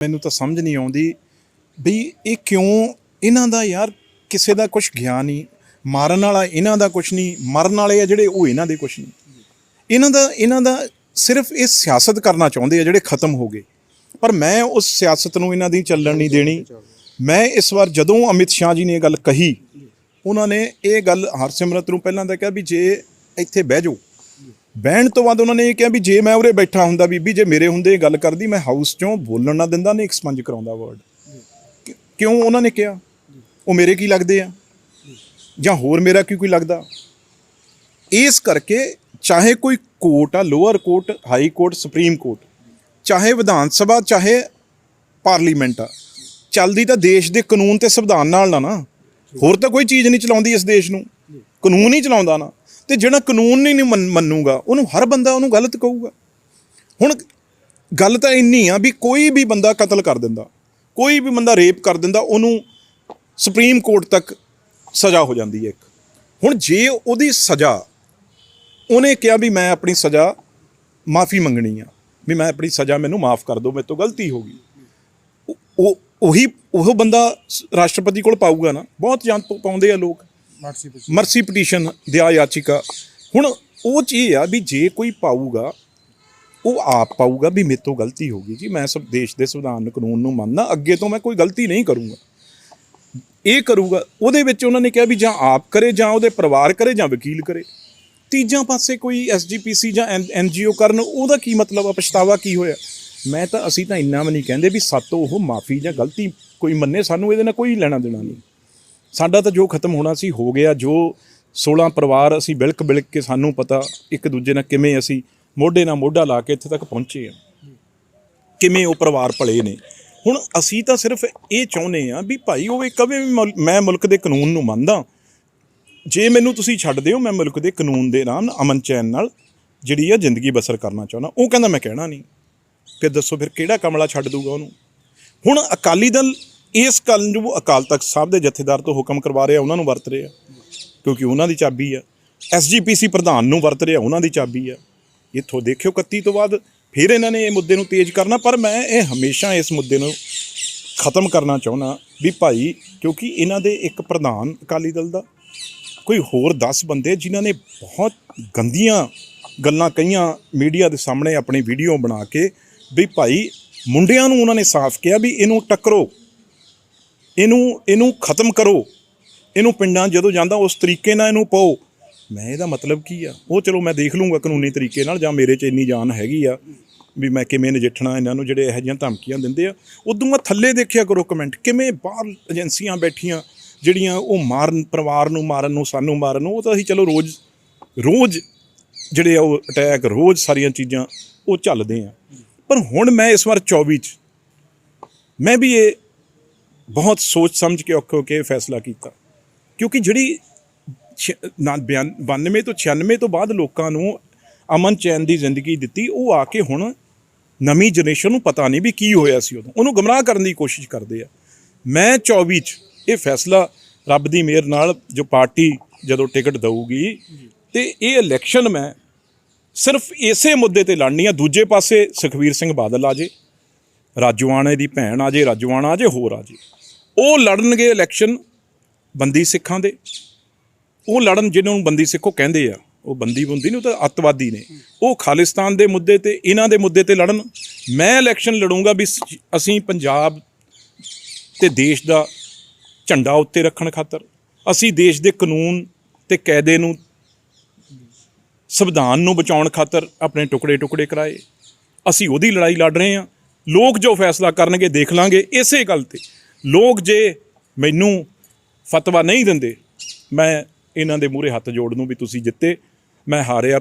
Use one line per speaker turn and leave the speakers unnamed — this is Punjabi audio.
ਮੈਨੂੰ ਤਾਂ ਸਮਝ ਨਹੀਂ ਆਉਂਦੀ ਵੀ ਇਹ ਕਿਉਂ ਇਹਨਾਂ ਦਾ ਯਾਰ ਕਿਸੇ ਦਾ ਕੁਝ ਗਿਆਨ ਨਹੀਂ, ਮਾਰਨ ਵਾਲਾ ਇਹਨਾਂ ਦਾ ਕੁਝ ਨਹੀਂ, ਮਰਨ ਵਾਲੇ ਆ ਜਿਹੜੇ ਉਹ ਇਹਨਾਂ ਦੇ ਕੁਝ ਨਹੀਂ। ਇਹਨਾਂ ਦਾ ਇਹਨਾਂ ਦਾ ਸਿਰਫ ਇਹ ਸਿਆਸਤ ਕਰਨਾ ਚਾਹੁੰਦੇ ਆ ਜਿਹੜੇ ਖਤਮ ਹੋ ਗਏ। ਪਰ ਮੈਂ ਉਸ ਸਿਆਸਤ ਨੂੰ ਇਹਨਾਂ ਦੀ ਚੱਲਣ ਨਹੀਂ ਦੇਣੀ। ਮੈਂ ਇਸ ਵਾਰ ਜਦੋਂ ਅਮਿਤ ਸ਼ਾਹ ਜੀ ਨੇ ਇਹ ਗੱਲ ਕਹੀ, ਉਹਨਾਂ ਨੇ ਇਹ ਗੱਲ ਹਰਸਿਮਰਤ ਨੂੰ ਪਹਿਲਾਂ ਤਾਂ ਕਿਹਾ ਵੀ ਜੇ ਇੱਥੇ ਬਹਿ ਜਾਓ ਬਹਿਣ ਤੋਂ ਬਾਅਦ ਉਹਨਾਂ ਨੇ ਇਹ ਕਿਹਾ ਵੀ ਜੇ ਮੈਂ ਉਰੇ ਬੈਠਾ ਹੁੰਦਾ ਬੀਬੀ, ਜੇ ਮੇਰੇ ਹੁੰਦੇ ਇਹ ਗੱਲ ਕਰਦੀ, ਮੈਂ ਹਾਊਸ ਚੋਂ ਬੋਲਣ ਨਾ ਦਿੰਦਾ, ਨਹੀਂ ਐਕਸਪੰਜ ਕਰਾਉਂਦਾ ਵਰਡ ਕਿਉਂ ਉਹਨਾਂ ਨੇ ਕਿਹਾ? ਉਹ ਮੇਰੇ ਕੀ ਲੱਗਦੇ ਆ? ਜਾਂ ਹੋਰ ਮੇਰਾ ਕੀ ਕੋਈ ਲੱਗਦਾ? ਇਸ ਕਰਕੇ ਚਾਹੇ ਕੋਈ ਕੋਰਟ ਆ lower court high court supreme court ਚਾਹੇ ਵਿਧਾਨ ਸਭਾ, ਚਾਹੇ ਪਾਰਲੀਮੈਂਟ ਆ, ਚੱਲਦੀ ਤਾਂ ਦੇਸ਼ ਦੇ ਕਾਨੂੰਨ ਤੇ ਸੰਵਿਧਾਨ ਨਾਲ ਨਾ ਨਾ। ਹੋਰ ਤਾਂ ਕੋਈ ਚੀਜ਼ ਨਹੀਂ ਚਲਾਉਂਦੀ ਇਸ ਦੇਸ਼ ਨੂੰ। ਕਾਨੂੰਨ ਹੀ ਚਲਾਉਂਦਾ ਨਾ। ਤੇ ਜਿਹੜਾ ਕਾਨੂੰਨ ਨਹੀਂ ਮੰਨ- ਮੰਨੂਗਾ, ਉਹਨੂੰ ਹਰ ਬੰਦਾ ਉਹਨੂੰ ਗਲਤ ਕਹੂਗਾ। ਹੁਣ ਗੱਲ ਤਾਂ ਇੰਨੀ ਆ ਵੀ ਕੋਈ ਵੀ ਬੰਦਾ ਕਤਲ ਕਰ ਦਿੰਦਾ, ਕੋਈ ਵੀ ਬੰਦਾ ਰੇਪ ਕਰ ਦਿੰਦਾ, ਉਹਨੂੰ ਸੁਪਰੀਮ ਕੋਰਟ ਤੱਕ ਸਜ਼ਾ ਹੋ ਜਾਂਦੀ ਹੈ ਇੱਕ। ਹੁਣ ਜੇ ਉਹਦੀ ਸਜ਼ਾ, ਉਹਨੇ ਕਿਹਾ ਵੀ ਮੈਂ ਆਪਣੀ ਸਜ਼ਾ ਮਾਫੀ ਮੰਗਣੀ ਆ, ਵੀ ਮੈਂ ਆਪਣੀ ਸਜ਼ਾ ਮੈਨੂੰ ਮਾਫ ਕਰ ਦਿਓ, ਮੇਰੇ ਤੋਂ ਗਲਤੀ ਹੋ ਗਈ। ਉਹ- ਉਹ, ਉਹੀ, ਉਹ ਬੰਦਾ ਸ- ਰਾਸ਼ਟਰਪਤੀ ਕੋਲ ਪਾਊਗਾ ਨਾ, ਬਹੁਤ ਜਾਂ ਪਾਉਂਦੇ ਆ ਲੋਕ। ਮਰਸੀ ਪਟੀਸ਼ਨ ਦਿਆ ਯਾਚਿਕਾ। ਹੁਣ ਉਹ ਚੀਜ਼ ਆ ਵੀ ਜੇ ਕੋਈ ਪਾਊਗਾ, ਉਹ ਆਪ ਪਾਊਗਾ ਵੀ ਮੇਰੇ ਤੋਂ ਗਲਤੀ ਹੋ ਗਈ ਜੀ। ਮੈਂ ਸਭ ਦੇਸ਼ ਦੇ ਸੰਵਿਧਾਨ ਕਾਨੂੰਨ ਨੂੰ ਮੰਨਦਾ, ਅੱਗੇ ਤੋਂ ਮੈਂ ਕੋਈ ਗਲਤੀ ਨਹੀਂ ਕਰੂੰਗਾ। ਇਹ ਕਰੂਗਾ, ਉਹਦੇ ਵਿੱਚ ਉਹਨਾਂ ਨੇ ਕਿਹਾ ਵੀ ਜਾਂ ਆਪ ਕਰੇ ਜਾਂ ਉਹਦੇ ਪਰਿਵਾਰ ਕਰੇ ਜਾਂ ਵਕੀਲ ਕਰੇ। ਤੀਜਾਂ ਪਾਸੇ ਕੋਈ ਐਸਜੀਪੀਸੀ ਜਾਂ ਐਨਜੀਓ ਕਰਨ, ਉਹਦਾ ਕੀ ਮਤਲਬ ਆ, ਪਛਤਾਵਾ ਕੀ ਹੋਇਆ? ਮੈਂ ਤਾਂ, ਅਸੀਂ ਤਾਂ ਇੰਨਾ ਵੀ ਨਹੀਂ ਕਹਿੰਦੇ ਵੀ ਸਾਤੋਂ ਉਹ ਮਾਫੀ ਜਾਂ ਗਲਤੀ ਕੋਈ ਮੰਨੇ, ਸਾਨੂੰ ਇਹਦੇ ਨਾਲ ਕੋਈ ਲੈਣਾ ਦੇਣਾ ਨਹੀਂ। ਸਾਡਾ ਤਾਂ ਜੋ ਖਤਮ ਹੋਣਾ ਸੀ, ਹੋ ਗਿਆ। ਜੋ 16 ਪਰਿਵਾਰ ਅਸੀਂ ਬਿਲਕ ਬਿਲਕ ਕੇ ਸਾਨੂੰ ਪਤਾ, ਇੱਕ ਦੂਜੇ ਨਾਲ ਕਿਵੇਂ ਅਸੀਂ ਮੋਢੇ ਨਾਲ ਮੋਢਾ ਲਾ ਕੇ ਇੱਥੇ ਤੱਕ ਪਹੁੰਚੇ ਆ ਕਿਵੇਂ ਉਹ ਪਰਿਵਾਰ ਭਲੇ ਨੇ। ਹੁਣ ਅਸੀਂ ਤਾਂ ਸਿਰਫ ਇਹ ਚਾਹੁੰਦੇ ਆ ਵੀ ਭਾਈ ਉਹ ਇਹ ਕਵੇ ਵੀ ਮੁਲ- ਮੈਂ ਮੁਲਕ ਦੇ ਕਾਨੂੰਨ ਨੂੰ ਮੰਨਦਾ। ਜੇ ਮੈਨੂੰ ਤੁਸੀਂ ਛੱਡ ਦਿਓ, ਮੈਂ ਮੁਲਕ ਦੇ ਕਾਨੂੰਨ ਦੇ ਨਾਲ ਅਮਨ ਚੈਨ ਨਾਲ ਜਿਹੜੀ ਆ ਜ਼ਿੰਦਗੀ ਬਸਰ ਕਰਨਾ ਚਾਹੁੰਦਾ। ਉਹ ਕਹਿੰਦਾ ਮੈਂ ਕਹਿਣਾ ਨਹੀਂ। ਫਿਰ ਦੱਸੋ ਫਿਰ ਕਿਹੜਾ ਕਮਲਾ ਛੱਡ ਦੂਗਾ ਉਹਨੂੰ? ਹੁਣ ਅਕਾਲੀ ਦਲ ਇਸ ਗੱਲ ਨੂੰ ਅਕਾਲ ਤਖਤ ਸਾਹਿਬ ਦੇ ਜਥੇਦਾਰ ਤੋਂ ਹੁਕਮ ਕਰਵਾ ਰਿਹਾ, ਉਹਨਾਂ ਨੂੰ ਵਰਤ ਰਿਹਾ। ਕਿਉਂਕਿ ਉਹਨਾਂ ਦੀ ਚਾਬੀ ਆ। ਐਸਜੀਪੀਸੀ ਪ੍ਰਧਾਨ ਨੂੰ ਵਰਤ ਰਿਹਾ, ਉਹਨਾਂ ਦੀ ਚਾਬੀ ਆ। ਇੱਥੋਂ ਦੇਖਿਓ 31 ਤੋਂ ਬਾਅਦ ਫਿਰ ਇਹਨਾਂ ਨੇ ਇਹ ਮੁੱਦੇ ਨੂੰ ਤੇਜ਼ ਕਰਨਾ, ਪਰ ਮੈਂ ਇਹ ਹਮੇਸ਼ਾ ਇਸ ਮੁੱਦੇ ਨੂੰ ਖਤਮ ਕਰਨਾ ਚਾਹੁੰਦਾ ਵੀ ਭਾਈ, ਕਿਉਂਕਿ ਇਹਨਾਂ ਦੇ ਇੱਕ ਪ੍ਰਧਾਨ ਅਕਾਲੀ ਦਲ ਦਾ, ਕੋਈ ਹੋਰ 10 ਬੰਦੇ ਜਿਨ੍ਹਾਂ ਨੇ ਬਹੁਤ ਗੰਦੀਆਂ ਗੱਲਾਂ ਕਹੀਆਂ ਮੀਡੀਆ ਦੇ ਸਾਹਮਣੇ ਆਪਣੀ ਵੀਡੀਓ ਬਣਾ ਕੇ ਵੀ ਭਾਈ ਮੁੰਡਿਆਂ ਨੂੰ ਉਹਨਾਂ ਨੇ ਸਾਫ਼ ਕਿਹਾ ਵੀ ਇਹਨੂੰ ਟੱਕਰੋ। ਇਹਨੂੰ ਇਹਨੂੰ ਖਤਮ ਕਰੋ। ਇਹਨੂੰ ਪਿੰਡਾਂ ਜਦੋਂ ਜਾਂਦਾ ਉਸ ਤਰੀਕੇ ਨਾਲ ਇਹਨੂੰ ਪਾਓ। ਮੈਂ ਇਹਦਾ ਮਤਲਬ ਕੀ ਆ? ਉਹ ਚਲੋ ਮੈਂ ਦੇਖ ਲੂੰਗਾ ਕਾਨੂੰਨੀ ਤਰੀਕੇ ਨਾਲ ਜਾਂ ਮੇਰੇ 'ਚ ਇੰਨੀ ਜਾਨ ਹੈਗੀ ਆ ਵੀ ਮੈਂ ਕਿਵੇਂ ਨਜਿੱਠਣਾ, ਇਹਨਾਂ ਨੂੰ ਜਿਹੜੇ ਇਹੋ ਜਿਹੀਆਂ ਧਮਕੀਆਂ ਦਿੰਦੇ ਆ। ਉਦੋਂ ਮੈਂ ਥੱਲੇ ਦੇਖਿਆ ਕਰੋ ਕਮੈਂਟ ਕਿਵੇਂ ਬਾਹਰ ਏਜੰਸੀਆਂ ਬੈਠੀਆਂ, ਜਿਹੜੀਆਂ ਉਹ ਮਾਰਨ, ਪਰਿਵਾਰ ਨੂੰ ਮਾਰਨ ਨੂੰ, ਸਾਨੂੰ ਮਾਰਨ ਨੂੰ, ਉਹ ਤਾਂ ਅਸੀਂ ਚਲੋ ਰੋਜ਼ ਰੋਜ਼ ਜਿਹੜੇ ਆ ਉਹ ਅਟੈਕ ਰੋਜ਼ ਸਾਰੀਆਂ ਚੀਜ਼ਾਂ ਉਹ ਚੱਲਦੇ ਆ। ਪਰ ਹੁਣ ਮੈਂ ਇਸ ਵਾਰ 24 ਚ, ਮੈਂ ਵੀ ਇਹ ਬਹੁਤ ਸੋਚ ਸਮਝ ਕੇ ਔਖੇ ਹੋ ਕੇ ਇਹ ਫੈਸਲਾ ਕੀਤਾ। ਕਿਉਂਕਿ ਜਿਹੜੀ ਛ- ਨਾ- ਬਿਆਨ- 92 ਤੋਂ 96 ਤੋਂ ਬਾਅਦ ਲੋਕਾਂ ਨੂੰ ਅਮਨ ਚੈਨ ਦੀ ਜ਼ਿੰਦਗੀ ਦਿੱਤੀ, ਉਹ ਆ ਕੇ ਹੁਣ ਨਵੀਂ ਜਨਰੇਸ਼ਨ ਨੂੰ ਪਤਾ ਨਹੀਂ ਵੀ ਕੀ ਹੋਇਆ ਸੀ ਉਦੋਂ। ਉਹਨੂੰ ਗਮਰਾਹ ਕਰਨ ਦੀ ਕੋਸ਼ਿਸ਼ ਕਰਦੇ ਆ। ਮੈਂ 24 ਚ ਇਹ ਫੈਸਲਾ ਰੱਬ ਦੀ ਮਿਹਰ ਨਾਲ ਜੋ ਪਾਰਟੀ ਜਦੋਂ ਟਿਕਟ ਦਊਗੀ ਤੇ ਇਹ ਇਲੈਕਸ਼ਨ ਮੈਂ ਸਿਰਫ ਇਸੇ ਮੁੱਦੇ ਤੇ ਲੜਨੀ ਆ। ਦੂਜੇ ਪਾਸੇ ਸੁਖਵੀਰ ਸਿੰਘ ਬਾਦਲ ਆ ਜੇ ਰਾਜਵਾਨੇ ਦੀ ਭੈਣ ਆ ਜੇ ਰਾਜਵਾਨਾ ਆ ਜੇ, ਹੋਰ ਆ ਜੇ। ਉਹ ਲੜਨਗੇ ਇਲੈਕਸ਼ਨ ਬੰਦੀ ਸਿੱਖਾਂ ਦੇ। ਉਹ ਲੜਨ ਜਿਹਨਾਂ ਨੂੰ ਬੰਦੀ ਸਿੱਖੋ ਕਹਿੰਦੇ ਆ, ਉਹ ਬੰਦੀ ਬੰਦੀ ਨਹੀਂ, ਉਹ ਤਾਂ ਅੱਤਵਾਦੀ ਨੇ। ਉਹ ਖਾਲਿਸਤਾਨ ਦੇ ਮੁੱਦੇ ਤੇ, ਇਹਨਾਂ ਦੇ ਮੁੱਦੇ ਤੇ ਲੜਨ। ਮੈਂ ਇਲੈਕਸ਼ਨ ਲੜੂੰਗਾ ਵੀ ਅਸੀਂ ਪੰਜਾਬ ਤੇ ਦੇਸ਼ ਦਾ ਝੰਡਾ ਉੱਤੇ ਰੱਖਣ ਖਾਤਰ, ਅਸੀਂ ਦੇਸ਼ ਦੇ ਕਾਨੂੰਨ ਤੇ ਕਾਇਦੇ ਨੂੰ ਸੰਵਿਧਾਨ ਨੂੰ ਬਚਾਉਣ ਖਾਤਰ ਆਪਣੇ ਟੁਕੜੇ ਟੁਕੜੇ ਕਰਾਏ। ਅਸੀਂ ਉਹਦੀ ਲੜਾਈ ਲੜ ਰਹੇ ਹਾਂ। ਲੋਕ ਜੋ ਫੈਸਲਾ ਕਰਨਗੇ, ਦੇਖ ਲਾਂਗੇ। ਇਸੇ ਗੱਲ ਤੇ ਲੋਕ ਜੇ ਮੈਨੂੰ ਫਤਵਾ ਨਹੀਂ ਦਿੰਦੇ, ਮੈਂ ਇਹਨਾਂ ਦੇ ਮੂਹਰੇ ਹੱਥ ਜੋੜ ਨੂੰ ਵੀ ਤੁਸੀਂ ਜਿੱਤੇ, ਮੈਂ ਹਾਰਿਆ